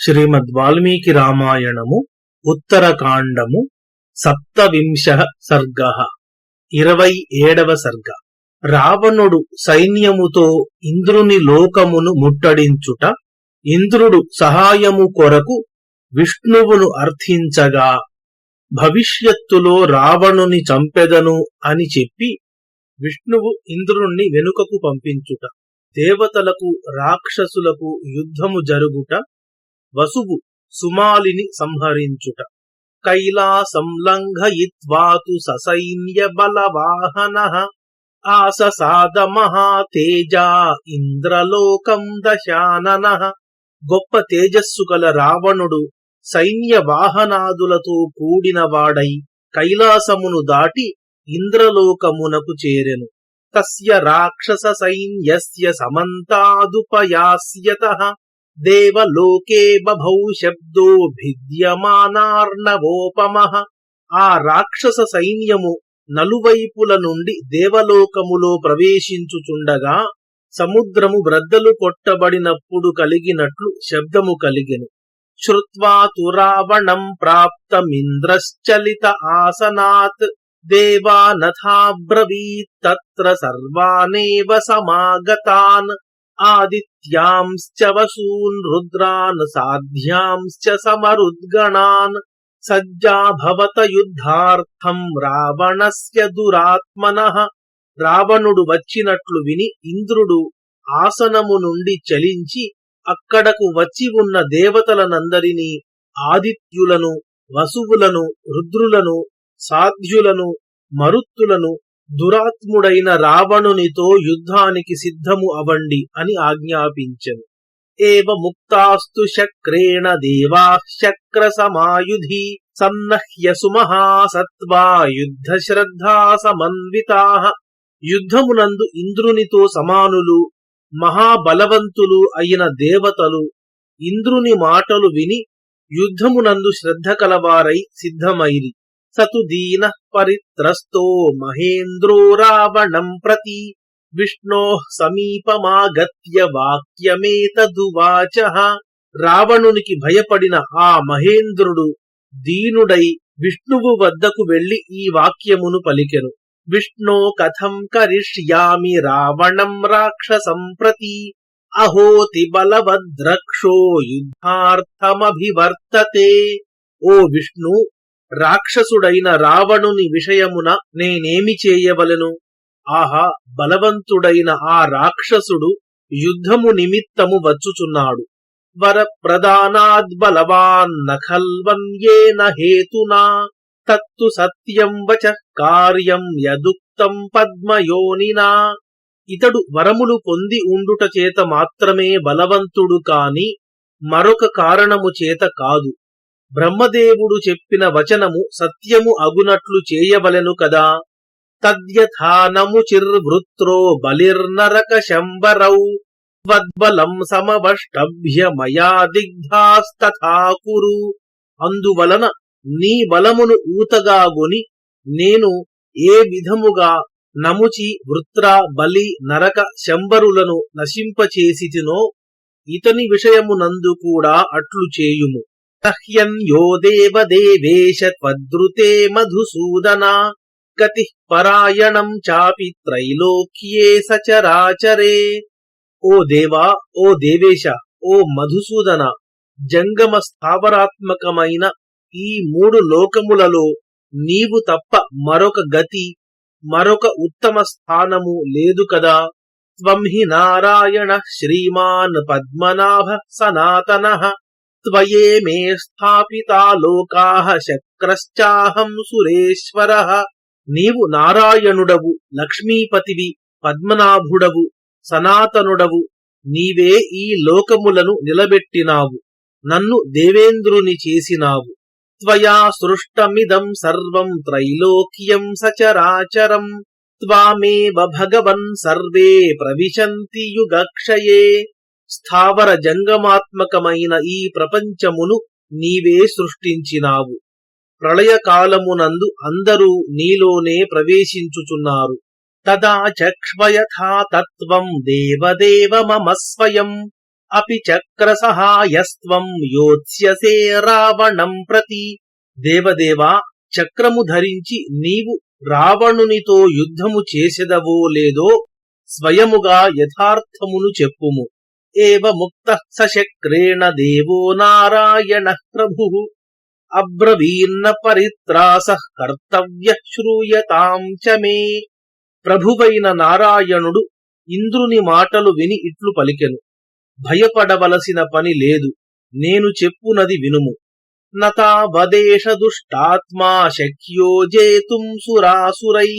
శ్రీమద్ వాల్మీకి రామాయణము ఉత్తరకాండము సప్తవింశ సర్గ. ఇరవై ఏడవ సర్గ. రావణుడు సైన్యముతో ఇంద్రుని లోకమును ముట్టడించుట ఇంద్రుడు సహాయము కొరకు విష్ణువును అర్థించగా భవిష్యత్తులో రావణుని చంపెదను అని చెప్పి విష్ణువు ఇంద్రుణ్ణి వెనుకకు పంపించుట దేవతలకు రాక్షసులకు యుద్ధము జరుగుట వసువు సుమాలిని సంహరించుట. కైలాసం లంఘయిత్వాతు ససైన్య బలవాహన. ఆససాద మహాతేజా ఇంద్రలోకం దశానన. గొప్ప తేజస్సు గల రావణుడు సైన్య వాహనాదులతో కూడినవాడై కైలాసమును దాటి ఇంద్రలోకమునకు చేరెను. తస్య రాక్షస సైన్యస్య సమంతాదుపయాస్యత. దేవలోకే బభౌ శబ్దో భిద్యమానార్ణవోపమ ఆ రాక్షస సైన్యము నలువైపుల నుండి దేవలోకములో ప్రవేశించుచుండగా సముద్రము బ్రద్దలు కొట్టబడినప్పుడు కలిగినట్లు శబ్దము కలిగెను. శ్రుత్వా రావణం ప్రాప్తమింద్రశ్చలిత ఆసనాత్ దేవానథాబ్రవీత్తత్ర సర్వానేవ సమాగతాన్. ఆదిత్య ఆదిత్యాంశ్చ వసూన్ రుద్రాన్ సాధ్యాంశ్చ సమరుద్గణాన్ సజ్జాభవత యుద్ధార్థం రావణస్య దురాత్మన రావణుడు వచ్చినట్లు విని ఇంద్రుడు ఆసనము నుండి చలించి అక్కడకు వచ్చి ఉన్న దేవతలనందరినీ ఆదిత్యులను వసువులను రుద్రులను సాధ్యులను మరుత్తులను దురాత్ముడైన రావణునితో యుద్ధానికి సిద్ధము అవండి అని ఆజ్ఞాపించెను. ఏవ ముక్తాస్తు శక్రేణ దేవా శక్ర సమాయుధి సన్నహ్య సుమహాసత్వా యుద్ధ శ్రద్ధా సమన్వితా. యుద్ధమునందు ఇంద్రునితో సమానులు మహాబలవంతులు అయిన దేవతలు ఇంద్రుని మాటలు విని యుద్ధమునందు శ్రద్ధ కలవారై సిద్ధమైరి. సతు దీన పరిత్రస్తో మహేంద్రో రావణం ప్రతి విష్ణో సమీపమాగత్య వాక్యమేతదువాచ రావణునికి భయపడిన ఆ మహేంద్రుడు దీనుడై విష్ణువు వద్దకు వెళ్ళి ఈ వాక్యమును పలికెను. విష్ణో కథం కరిష్యామి రావణం రాక్షసం ప్రతి। అహోతి బలవద్రక్షో యుద్ధార్థమభివర్తతే। ఓ విష్ణు రాక్షసుడైన రావణుని విషయమున నేనేమి చేయవలెను? ఆహా బలవంతుడైన ఆ రాక్షసుడు యుద్ధము నిమిత్తము వచ్చుచున్నాడు. వర ప్రదానాద్బలవాన్న హేతునా? తత్తు సత్యం వచ కార్యం యదుక్తం పద్మయోనినా? ఇతడు వరములు పొంది ఉండుట చేత మాత్రమే బలవంతుడు కాని మరొక కారణము చేత కాదు. బ్రహ్మదేవుడు చెప్పిన వచనము సత్యము అగునట్లు చేయవలెను కదా. తద్యథానము చిర్వృత్రో బలిర్నరక శంబరౌ వద్బలం సమవష్టభ్య మయా దిగ్ధాస్తథా అందువలన నీ బలమును ఊతగాగొని నేను ఏ విధముగా నముచి వృత్ర బలి నరక శంబరులను నశింపచేసితినో ఇతని విషయమునందు కూడా అట్లు చేయుము. సహ్యన్యో దేవదేవేశ త్వద్రుతే మధుసూదన. గతి పరాయణం చాపి త్రైలోక్యే సచరాచరే. ఓ దేవా ఓ దేవేశ ఓ మధుసూదన జంగమ స్థావరాత్మకమైన ఈ మూడు లోకములలో నీవు తప్ప మరొక గతి మరొక ఉత్తమ స్థానము లేదు కదా. త్వం హి నారాయణ శ్రీమాన్ పద్మనాభ సనాతన. త్వయే మే స్థాపితా లోకాః శక్రశ్చాహం సురేశ్వర నీవు నారాయణుడవు లక్ష్మీపతివి పద్మనాభుడవు సనాతనుడవు నీవే ఈ లోకములను నిలబెట్టినావు నన్ను దేవేంద్రుని చేసినావు. త్వయా సృష్టమిదం సర్వం త్రైలోక్యం సచరాచరం త్వామేవ భగవన్ సర్వే ప్రవిశంతి యుగక్షయే। స్థావర జంగమాత్మకమైన ఈ ప్రపంచమును నీవే సృష్టించినావు. ప్రళయకాలమునందు అందరూ నీలోనే ప్రవేశించుచున్నారు. తదా చక్ష్వయథా తత్వం దేవదేవ మమ స్వయం. అపి చక్ర యోత్స్యసే రావణం ప్రతి. దేవదేవా చక్రము ధరించి నీవు రావణునితో యుద్ధము చేసెదవో లేదో స్వయముగా యథార్థమును చెప్పుము. ఏవ ముక్త సశక్రేణ దేవో నారాయణ ప్రభు అబ్రవీన్న పరిత్రాస కర్తవ్య శ్రూయతాం చ మే ప్రభువైన నారాయణుడు ఇంద్రుని మాటలు విని ఇట్లు పలికెను। భయపడవలసిన పని లేదు నేను చెప్పునది వినుము। నతావదేశ దుష్టాత్మా శక్యో జేతుం సురాసురై।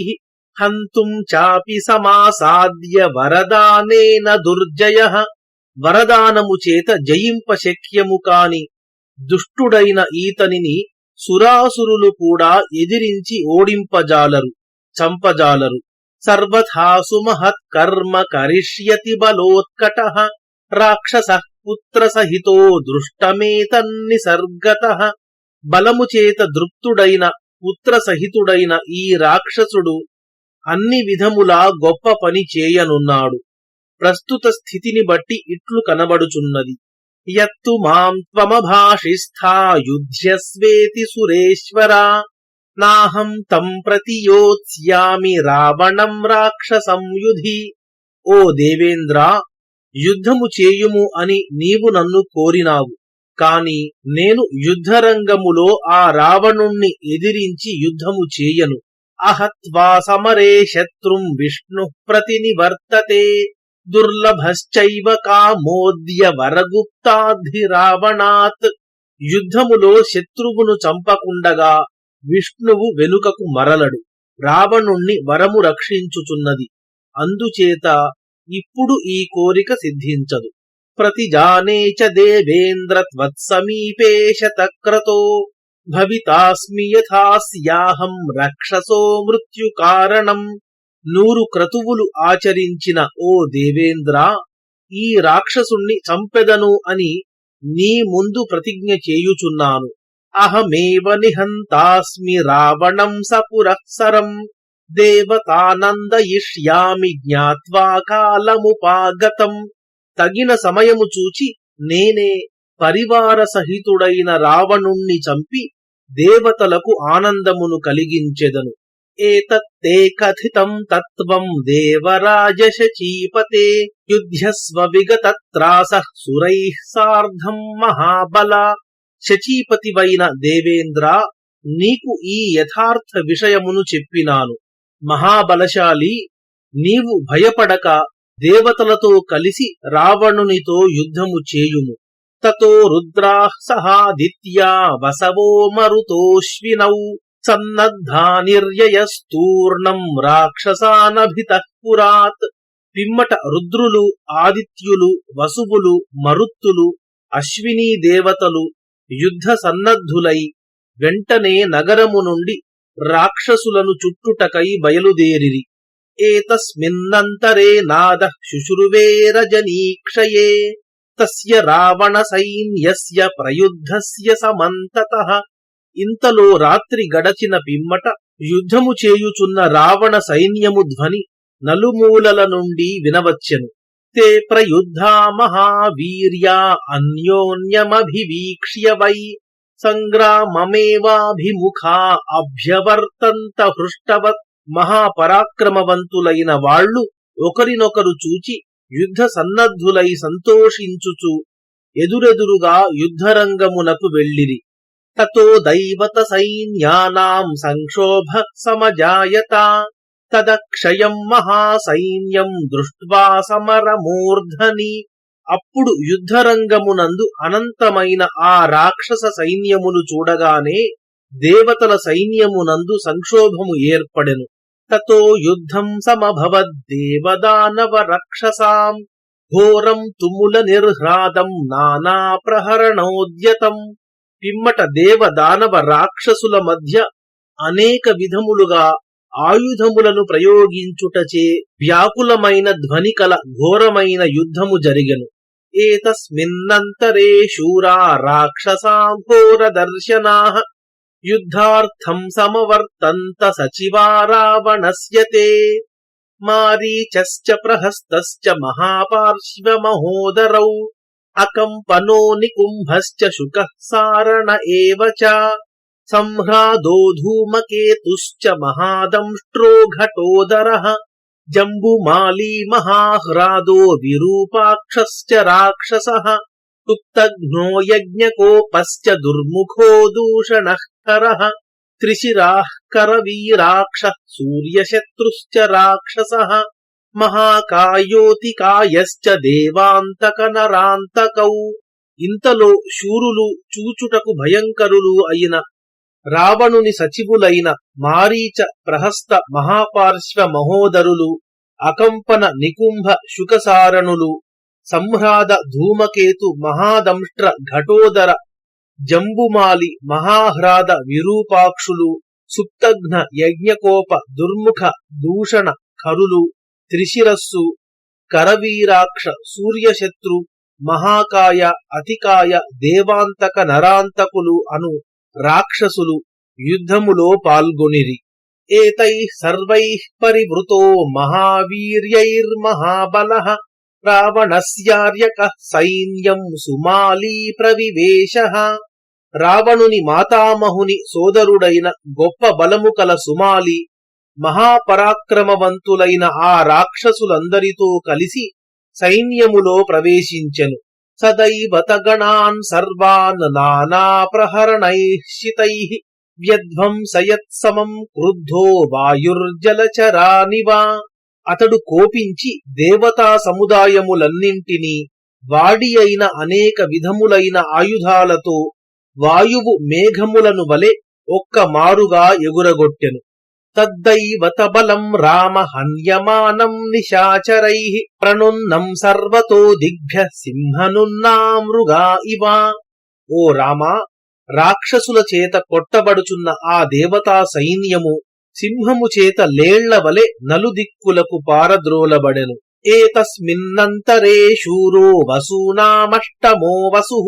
హంతుం చాపి సమాసాద్య వరదానేన దుర్జయ। వరదానము చేత జయింప శక్యము కాని దుష్టుడైన ఈతనిని సురాసురులు కూడా ఎదిరించి ఓడింపజాలరు చంపజాలరు. సర్వథా సుమహత్ కర్మ కరిష్యతి బలోత్కట రాక్షస పుత్ర సహితో దృష్టమేతన్నిసర్గత బలము చేత దృప్తుడైన పుత్ర సహితుడైన ఈ రాక్షసుడు అన్ని విధములా గొప్ప పని చేయనున్నాడు. ప్రస్తుత స్థితిని బట్టి ఇట్లు కనబడుచున్నది. యత్తు మాం త్వమభాషిస్థా యుధ్యస్వేతి సురేశ్వరా. నాహం తం ప్రతియోత్స్యామి రావణం రాక్షసం యుధి ఓ దేవేంద్ర యుద్ధము చేయుము అని నీవు నన్ను కోరినావు. కాని నేను యుద్ధరంగములో ఆ రావణుణ్ణి ఎదిరించి యుద్ధము చేయను. అహత్వా సమరే శత్రుం విష్ణు ప్రతినివర్తతే. దుర్లభశ్చైవ కామోద్య వరగుప్తాధిరావణాత్. యుద్ధములో శత్రువును చంపకుండగా విష్ణువు వెనుకకు మరలడు. రావణుణ్ణి వరము రక్షించుచున్నది. అందుచేత ఇప్పుడు ఈ కోరిక సిద్ధించదు. ప్రతిజానే చ దేవేంద్ర త్వత్సమీపే శతక్రతో. భవితాస్మి యథాస్యాహం రక్షసో మృత్యు కారణం నూరు క్రతువులు ఆచరించిన ఓ దేవేంద్ర ఈ రాక్షసుణ్ణి చంపెదను అని నీ ముందు ప్రతిజ్ఞ చేయుచున్నాను. అహమేవ నిహంతాస్మి రావణం సపురఃసరం దేవతానందయిష్యామి జ్ఞాత్వా కాలముపాగతం. తగిన సమయము చూచి నేనే పరివార సహితుడైన రావణుణ్ణి చంపి దేవతలకు ఆనందమును కలిగించెదను. ఏతత్తే కథితం తత్వం దేవరాజ శచీపతే యుధ్యస్వ విగతత్రాస సురైః సార్ధం మహాబల శచీపతివైన దేవేంద్ర నీకు ఈ యథార్థ విషయమును చెప్పినాను। మహాబలశాలి నీవు భయపడక దేవతలతో కలిసి రావణునితో యుద్ధము చేయుము। తతో రుద్రా సహాదిత్యా వసవో మరుతోష్వినౌ। సన్నద్ధా నిర్యయస్తూర్ణం రాక్షసానభితః పురాత్. పిమ్మట రుద్రులు ఆదిత్యులు వసువులు మరుత్తులు అశ్వినీ దేవతలు యుద్ధ సన్నద్ధులై వెంటనే నగరము నుండి రాక్షసులను చుట్టుటకై బయలుదేరిరి. ఏతస్మిన్నంతరే నాద శుశ్రువే రజనీక్షయే తస్య రావణ సైన్యస్య ప్రయుద్ధస్య సమంతతః. ఇంతలో రాత్రి గడచిన పిమ్మట యుద్ధము చేయుచున్న రావణ సైన్యము ధ్వని నలుమూలల నుండి వినవచ్చెను. తే ప్రయుద్ధా మహావీర్యా అన్యోన్యమభివీక్ష్య వై సంగ్రామమేవాభిముఖా అభ్యవర్తంత హృష్టవత్ మహాపరాక్రమవంతులైన వాళ్ళు ఒకరినొకరు చూచి యుద్ధ సన్నద్ధులై సంతోషించుచు ఎదురెదురుగా యుద్ధరంగమునకు వెళ్ళిరి. తతో దైవత సైన్యానాం సంక్షోభ సమజాయత తదక్షయం మహాసైన్యం దృష్ట్వా సమరమూర్ధని అప్పుడు యుద్ధరంగమునందు అనంతమైన ఆ రాక్షస సైన్యమును చూడగానే దేవతల సైన్యమునందు సంక్షోభము ఏర్పడెను. తతో యుద్ధం సమభవద్దేవదానవ రక్షసాం. ఘోరం తుముల నిర్హ్రాదం నానా ప్రహరణోద్యతం. పిమ్మట దేవ దానవ రాక్షసుల మధ్య అనేక విధములుగా ఆయుధములను ప్రయోగించుటచే వ్యాకులమైన ధ్వని కల ఘోరమైన యుద్ధము జరిగెను. ఏతస్మిన్నంతరే శూరా రాక్షసా ఘోర దర్శనా. యుద్ధార్థం సమవర్తంత సచివా రావణస్యతే. మారీచశ్చ ప్రహస్తశ్చ మహాపార్శ్వమహోదరౌ. అకంపనో నికుంభశ్చ శుకః సారణ ఏవ చ సంహ్రాదో ధూమకేతుశ్చ మహాదంష్ట్రో ఘటోదరः జంబుమాలీ మహాహ్రాదో విరూపాక్షశ్చ రాక్షసः సుప్తఘ్నో యజ్ఞకోపశ్చ దుర్ముఖో దూషణః కరः త్రిశిరాः కరవీరాక్ష సూర్యశత్రుశ్చ రాక్షసः మహాకాయోతికాయశ్చ దేవాంతక నరాంతకౌ ఇంతలో శూరులు చూచుటకు భయంకరులు అయిన రావణుని సచివులైన మారీచ ప్రహస్త మహాపార్శ్వ మహోదరులు అకంపన నికుంభ శుకసారణులు సంహ్రాద ధూమకేతు మహాదంష్ట్ర ఘటోదర జంబుమాలి మహాహ్రాద విరూపాక్షులు సుప్తఘ్న యజ్ఞకోప దుర్ముఖ దూషణ కరులు త్రిశిరస్సు కరవీరాక్ష సూర్యశత్రు మహాకాయ అతికాయ దేవాంతక నరాంతకులు అను రాక్షసులు యుద్ధములో పాల్గొనిరి. ఏతై సర్వై పరివృతో మహావీర్యైర్మహాబల రావణస్యార్యక సైన్యం సుమాలీ ప్రవివేశ. రావణుని మాతామహుని సోదరుడైన గొప్ప బలము కల సుమాలి మహాపరాక్రమవంతులైన ఆ రాక్షసులందరితో కలిసి సైన్యములో ప్రవేశించెను. సదైవతగణాన్ సర్వాన్ నానా ప్రహరణైషితై వ్యధ్వంసయత్సమం క్రుద్ధో వాయుర్జలచరానివా. అతడు కోపించి దేవతా సముదాయములన్నింటినీ వాడి అయిన అనేక విధములైన ఆయుధాలతో వాయువు మేఘములను వలె ఒక్క మారుగా ఎగురగొట్టెను. తద్దైవత బలం రామ హన్యమానం నిశాచరై ప్రణున్నం సర్వతో దిగ్భ్య సింహనున్నా మృగా ఇవా. ఓ రామా రాక్షసుల చేత కొట్టబడుచున్న ఆ దేవతా సైన్యము సింహము చేత లేళ్ళ వలె నలుదిక్కులకు పారద్రోలబడెను. ఏతస్మిన్నంతరే శూరో వసూనామష్టమో వసు.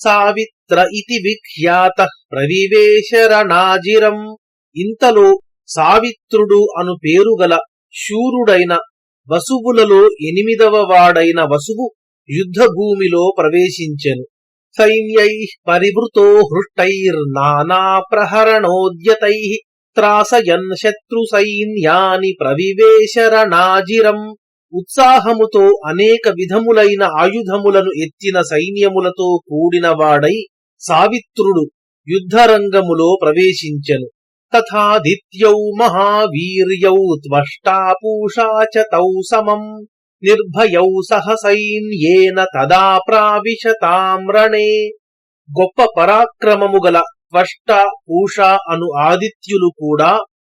సావిత్ర ఇతి విఖ్యాత ప్రవివేశరణాజిరం ఇంతలో సావిత్రుడు అను పేరుగల శూరుడైన వసువులలో ఎనిమిదవ వాడైన వసువు యుద్ధభూమిలో ప్రవేశించెను. సైన్యై పరివృతో హృష్టైర్నానా ప్రహరణోద్యతై త్రాసయన్ శత్రు సైన్యాని ప్రవివేశరణాజిరం ఉత్సాహముతో అనేక విధములైన ఆయుధములను ఎత్తిన సైన్యములతో కూడినవాడై సావిత్రుడు యుద్ధరంగములో ప్రవేశించెను. తథాదిత్యౌ మహావీర్యౌ త్వష్టా పూషా చ తౌ సమం నిర్భయౌ సహ సైన్యేన తదా ప్రావిశతామ్రణే గొప్ప పరాక్రమము గల త్వష్ట పూష అను ఆదిత్యులు కూడా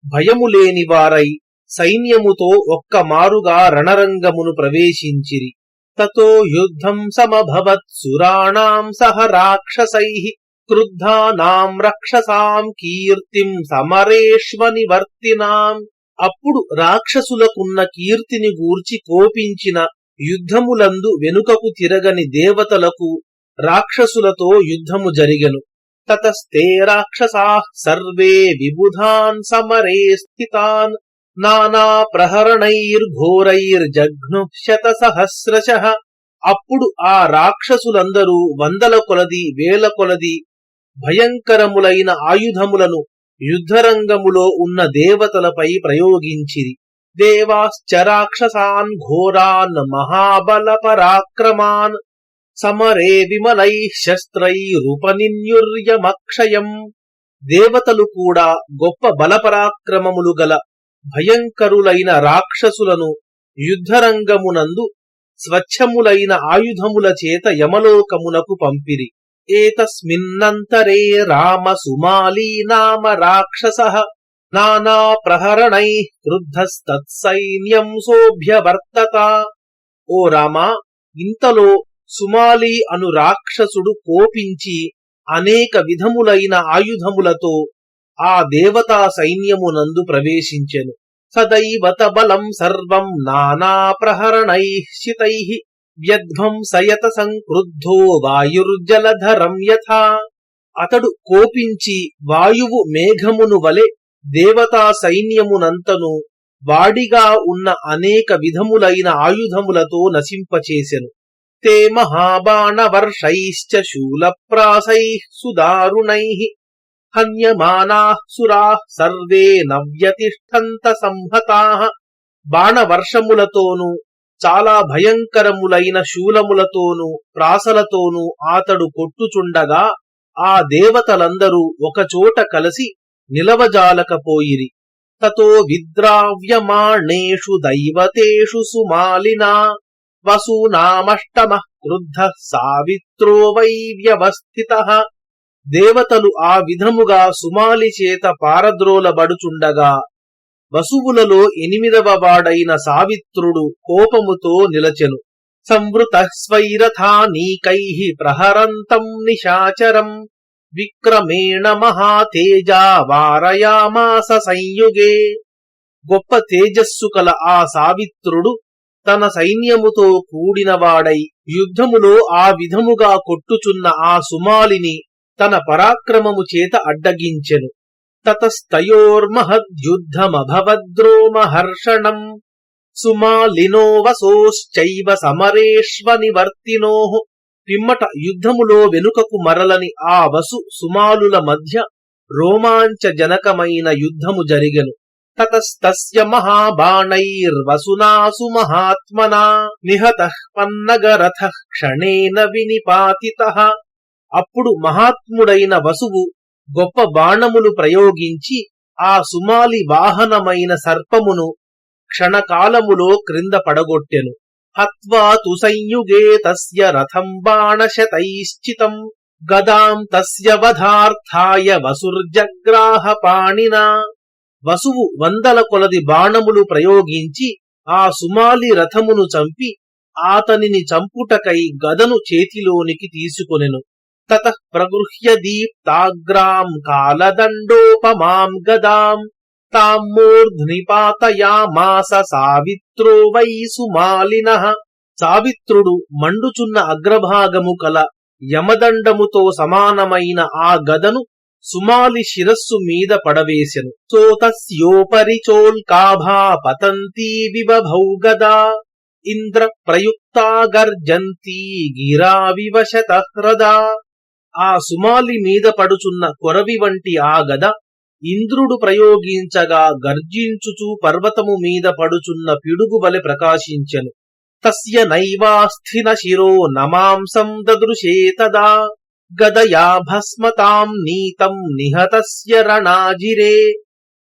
భయము లేని వారై సైన్యముతో ఒక్క మారుగా రణరంగమును ప్రవేశించిరి। తతో యుద్ధం సమభవత్ సురాణాం సహ రాక్షసై। క్రుద్ధానాం రక్షసాం కీర్తిం సమరేష్వనివర్తినాం. అప్పుడు రాక్షసులకున్న కీర్తిని గూర్చి కోపించిన యుద్ధములందు వెనుకకు తిరగని దేవతలకు రాక్షసులతో యుద్ధము జరిగెను. తతస్తే రాక్షసా సర్వే విబుధాన్ సమరే స్థితాన్. నానా ప్రహరణైర్ఘోరైర్జఘ్ను శత సహస్రశ అప్పుడు ఆ రాక్షసులందరూ వందల కొలది వేల కొలది భయంకరములైన ఆయుధములను యుద్ధరంగములో ఉన్న దేవతలపై ప్రయోగించిరి. దేవాశ్చ రాక్షసాన్ ఘోరాన్ మహాబల పరాక్రమాన్ సమరే విమలై శస్త్రైరుపనిన్యుర్యమక్షయం దేవతలు కూడా గొప్ప బలపరాక్రమములు గల భయంకరులైన రాక్షసులను యుద్ధరంగమునందు స్వచ్ఛములైన ఆయుధముల చేత యమలోకమునకు పంపిరి. ఏతస్మిన్నంతరే రామ సుమాలీ నామ రాక్షస నానా ప్రహరణై క్రుద్ధస్తత్సైన్యం సోభ్యవర్తత ఓ రామా ఇంతలో సుమాలి అను రాక్షసుడు కోపించి అనేక విధములైన ఆయుధములతో ఆ దేవతా సైన్యమునందు ప్రవేశించెను. సదైవత బలం సర్వం నానా ప్రహరణై శితై. వ్యధ్వంసయత సంక్రుద్ధో వాయుర్జలధరం యథా. అతడు కోపించి వాయువు మేఘమును వలె దేవతా సైన్యమునంతను వాడిగా ఉన్న అనేక విధములైన ఆయుధములతో నశింపచేసెను. తే మహాబాణవర్షైశ్చ శూలప్రాసై సుదారుణై. హన్యమానా సురా సర్వే నవ్యతిష్టంత సంహతా. బాణవర్షములతోనూ చాలా భయంకరములైన శూలములతోనూ ప్రాసలతోనూ ఆతడు కొట్టుచుండగా ఆ దేవతలందరూ ఒకచోట కలిసి నిలవజాలకపోయిరి. తతో విద్రావ్యమాణేషు దైవతేషు సుమాలినా వసూనామష్టమ క్రుద్ధ సావిత్రో వైవ్యవస్థిత దేవతలు ఆ విధముగా సుమాలి చేత పారద్రోలబడుచుండగా వసువులలో ఎనిమిదవ వాడైన సావిత్రుడు కోపముతో నిలచెను. సంవృత స్వైరథానీకై ప్రహరంతం నిశాచరం. విక్రమేణ మహాతేజా వారయామాస సంయుగే. గొప్ప తేజస్సు కల ఆ సావిత్రుడు తన సైన్యముతో కూడినవాడై యుద్ధములో ఆ విధముగా కొట్టుచున్న ఆ సుమాలిని తన పరాక్రమము చేత అడ్డగించెను. తతస్తయోర్మహద్యుద్ధమభవద్రోమహర్షణం సుమాలినో వసోశ్చైవ సమరేష్వ నివర్తినో పిమ్మట యుద్ధములో వెనుకకు మరలని ఆ వసు సుమాలుల మధ్య రోమాంచజనకమైన యుద్ధము జరిగెను తతస్తస్య మహాబాణైర్వసునాసు మహాత్మనా నిహత పన్నగరథ క్షణేన వినిపాతిత అప్పుడు మహాత్ముడైన వసువు గొప్ప బాణములు ప్రయోగించి ఆ సుమాలి వాహనమైన సర్పమును క్షణకాలములో క్రింద పడగొట్టెను. హత్వా తు సంయుగే తస్య రథం బాణశతైశ్చితం. గదాం తస్య వధార్థాయ వసుర్జగ్రాహ పాణినా. వసువు వందల కొలది బాణములు ప్రయోగించి ఆ సుమాలి రథమును చంపి ఆతనిని చంపుటకై గదను చేతిలోనికి తీసుకొనెను. తత ప్రగృహ్య దీప్తాగ్రాం కాలదండోపమాం గదాం తాం మూర్ధ్ని పాతయామాస సావిత్రో వై సుమాలిన సావిత్రుడు మండుచున్న అగ్రభాగము కల యమదండముతో సమానమైన ఆ గదను సుమాలి శిరస్సు మీద పడవేశను సోతస్యోపరి చోల్కాభా పతంతీ విబభౌ గదా ఇంద్ర ప్రయుక్తా గర్జంతీ గిరా వివశత హ్రదా ఆ సుమాలి మీద పడుచున్న కొరవి వంటి ఆ గద ఇంద్రుడు ప్రయోగించగా గర్జించుచూ పర్వతము మీద పడుచున్న పిడుగు వలె ప్రకాశించెను. తస్య నైవాస్థిన శిరో నమాంసం దదృశే తదా. గదయా భస్మతాం నీతం నిహతస్య రణాజిరే.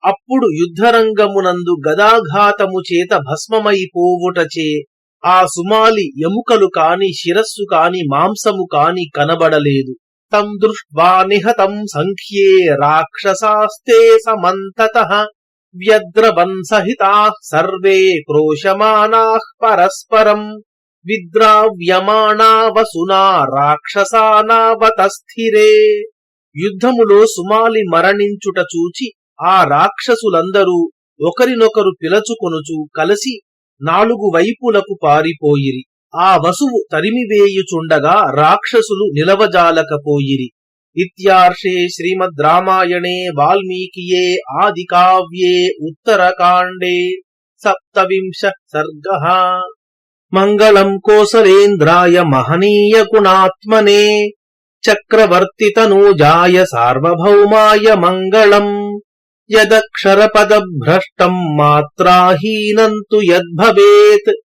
అప్పుడు యుద్ధరంగమునందు గదాఘాతము చేత భస్మమైపోవుటచే ఆ సుమాలి ఎముకలు కాని శిరస్సు కాని మాంసము కాని కనబడలేదు. తమ్ దృష్ట్వా నిహతం సంఖ్యే రాక్షసాస్తే సమంతత వ్యద్రవన్ సహితా సర్వే క్రోశమానా పరస్పరం విద్రావ్యమాణా వసునా రాక్షసానావతస్థిరే యుద్ధములో సుమాలి మరణించుట చూచి ఆ రాక్షసులందరూ ఒకరినొకరు పిలచుకొనుచు కలిసి నాలుగు వైపులకు పారిపోయిరి. ఆ వసువు తరిమివేయుచుండగా రాక్షసులు నిలవజాలకపోయిరి. ఇత్యార్షే శ్రీమద్ రామాయణే వాల్మీకియే ఆది కావ్యే ఉత్తరకాండే. సప్తవింశ సర్గ. మంగళం కోసలేంద్రాయ మహనీయ గుణాత్మనే. చక్రవర్తి తనూజాయ సార్వభౌమాయ మంగళం. యదక్షరపదభ్రష్టం మాత్రాహీనంతు యద్భవేత్.